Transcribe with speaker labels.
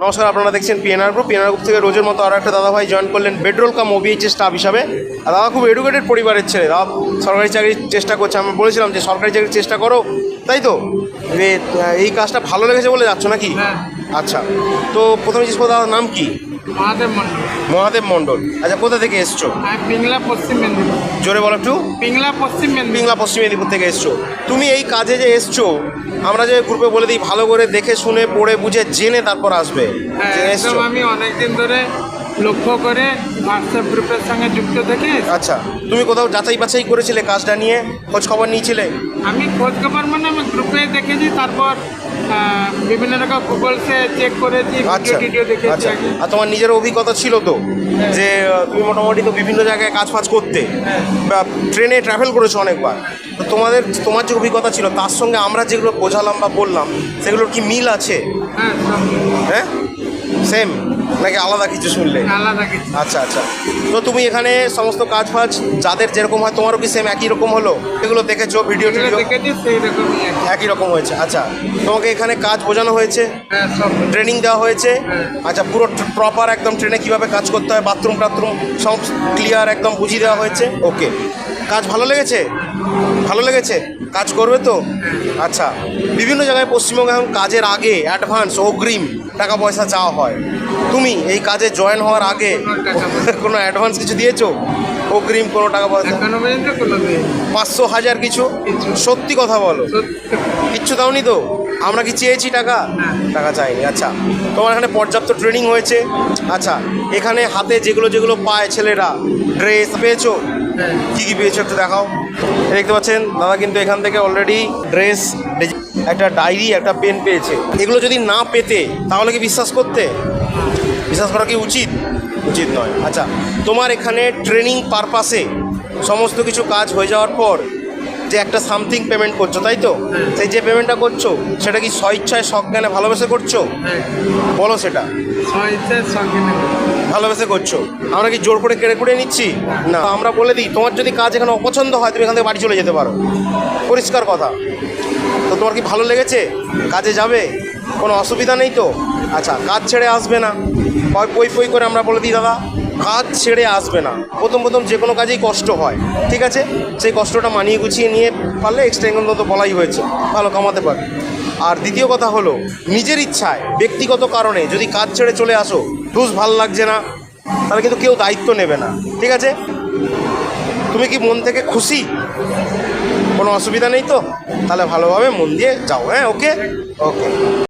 Speaker 1: নমস্কার আপনারা দেখছেন পিএনআর গ্রুপ পিএনআর গ্রুপ থেকে রোজের মতো আরও একটা দাদাভাই জয়েন করলেন বেডরোল কাম ওবিএইচএস স্টাফ হিসাবে। আর দাদা খুব এডুকেটেড পরিবারের ছেলে। দাদা সরকারি চাকরির চেষ্টা করছে। আমি বলেছিলাম যে সরকারি চাকরির চেষ্টা করো। তাই তো? এই কাজটা ভালো লেগেছে বলে যাচ্ছ নাকি?
Speaker 2: হ্যাঁ।
Speaker 1: আচ্ছা। তো প্রথমে জিজ্ঞেস করো দাদার নাম কি?
Speaker 2: মহাদেব মন্ডল
Speaker 1: মহাদেব মণ্ডল। আচ্ছা কোথা থেকে এসছো?
Speaker 2: পিংলা পশ্চিম মেদিনীপুর।
Speaker 1: জোরে বলো একটু।
Speaker 2: পিংলা পশ্চিম মেদিনীপুর।
Speaker 1: পিংলা পশ্চিম মেদিনীপুর থেকে এসছো। তুমি এই কাজে যে এসছো আমরা যে গ্রুপে বলে দিই ভালো করে দেখে শুনে পড়ে বুঝে জেনে তারপর আসবে।
Speaker 2: হ্যাঁ
Speaker 1: এসছো।
Speaker 2: আমি অনেকদিন ধরে লক্ষ্য করে হোয়াটসঅ্যাপ গ্রুপের সঙ্গে যুক্ত থেকে
Speaker 1: আচ্ছা তুমি কোথাও যাচাই বাছাই করেছিলে কাজটা নিয়ে? খোঁজ খবর নিয়েছিলে?
Speaker 2: আমি খোঁজ খবর মানে আমি গ্রুপে দেখেছি তারপর বিভিন্ন রকম গুগলসে চেক করেছি
Speaker 1: আচ্ছা
Speaker 2: ভিডিও দেখেছি
Speaker 1: আচ্ছা। আর তোমার নিজের অভিজ্ঞতা ছিল তো? যে তুমি মোটামুটি তো বিভিন্ন জায়গায় কাজ ফাজ করতে বা ট্রেনে ট্রাভেল করেছ অনেকবার। তো তোমাদের তোমার যে অভিজ্ঞতা ছিল তার সঙ্গে আমরা যেগুলো বোঝালাম বা বললাম সেগুলোর কি মিল আছে?
Speaker 2: হ্যাঁ?
Speaker 1: সেম নাকি আলাদা কিছু শুনলে?
Speaker 2: আলাদা কিছু।
Speaker 1: আচ্ছা আচ্ছা। তো তুমি এখানে সমস্ত কাজ ফাজ যাদের যেরকম হয় তোমারও কি সেম একই রকম হলো? এগুলো দেখেছ ভিডিও টিডিও। একই। রকম হয়েছে আচ্ছা। তোমাকে এখানে কাজ বোঝানো হয়েছে?
Speaker 2: হ্যাঁ
Speaker 1: ট্রেনিং দেওয়া হয়েছে?
Speaker 2: হ্যাঁ।
Speaker 1: আচ্ছা পুরো প্রপার একদম ট্রেনে কীভাবে কাজ করতে হয় বাথরুম টাথরুম সব ক্লিয়ার একদম বুঝিয়ে দেওয়া হয়েছে? ওকে কাজ ভালো লেগেছে? ভালো লেগেছে? কাজ করবে তো? আচ্ছা বিভিন্ন জায়গায় পশ্চিমবঙ্গে এখন কাজের আগে অ্যাডভান্স অগ্রিম টাকা পয়সা চাওয়া হয়। তুমি এই কাজে জয়েন হওয়ার আগে
Speaker 2: কোনো
Speaker 1: অ্যাডভান্স কিছু দিয়েছ? অগ্রিম কোনো টাকা পয়সা? পাঁচশো হাজার কিছু। সত্যি কথা বলো। কিচ্ছু দাওনি তো? আমরা কি চেয়েছি টাকা? টাকা চাইনি। আচ্ছা তোমার এখানে পর্যাপ্ত ট্রেনিং হয়েছে? আচ্ছা এখানে হাতে যেগুলো যেগুলো পায় ছেলেরা ড্রেস পেয়েছ? কি কি পেয়েছ একটু দেখাও। দেখতে পাচ্ছেন, দাদা কিন্তু এখান থেকে অলরেডি ড্রেস একটা ডায়েরি একটা পেন পেয়েছে। এগুলো যদি না পেতে, তাহলে কি বিশ্বাস করতে? বিশ্বাস করা কি উচিত? উচিত নয়। আচ্ছা তোমার এখানে ট্রেনিং পারপাসে সমস্ত কিছু কাজ হয়ে যাওয়ার পর যে একটা সামথিং পেমেন্ট করছ তাই তো? সেই যে পেমেন্টটা করছ সেটা কি স্বইচ্ছায় সজ্ঞানে ভালোবেসে করছ? বলো সেটা। ভালোবেসে করছ। আমরা কি জোর করে কেড়ে কুড়ে নিচ্ছি? না আমরা বলে দিই তোমার যদি কাজ এখানে অপছন্দ হয় তুমি এখান থেকে বাড়ি চলে যেতে পারো। পরিষ্কার কথা। তো তোমার কি ভালো লেগেছে? কাজে যাবে? কোনো অসুবিধা নেই তো? আচ্ছা কাজ ছেড়ে আসবে না। পই পই করে আমরা বলে দিই দাদা। কাজ ছেড়ে আসবে না। প্রথম প্রথম যে কোনো কাজেই কষ্ট হয়, ঠিক আছে? সেই কষ্টটা মানিয়ে গুছিয়ে নিয়ে পারলে এক্সট্রা তো বলাই হয়েছে, ভালো কামাতে পারবে। আর দ্বিতীয় কথা হলো, নিজের ইচ্ছায়, ব্যক্তিগত কারণে যদি কাজ ছেড়ে চলে আসো, রুজ ভালো লাগছে না, তাহলে কিন্তু কেউ দায়িত্ব নেবে না, ঠিক আছে? তুমি কি মন থেকে খুশি? কোনো অসুবিধা নেই তো? তাহলে ভালোভাবে মন দিয়ে যাও হ্যাঁ ওকে ওকে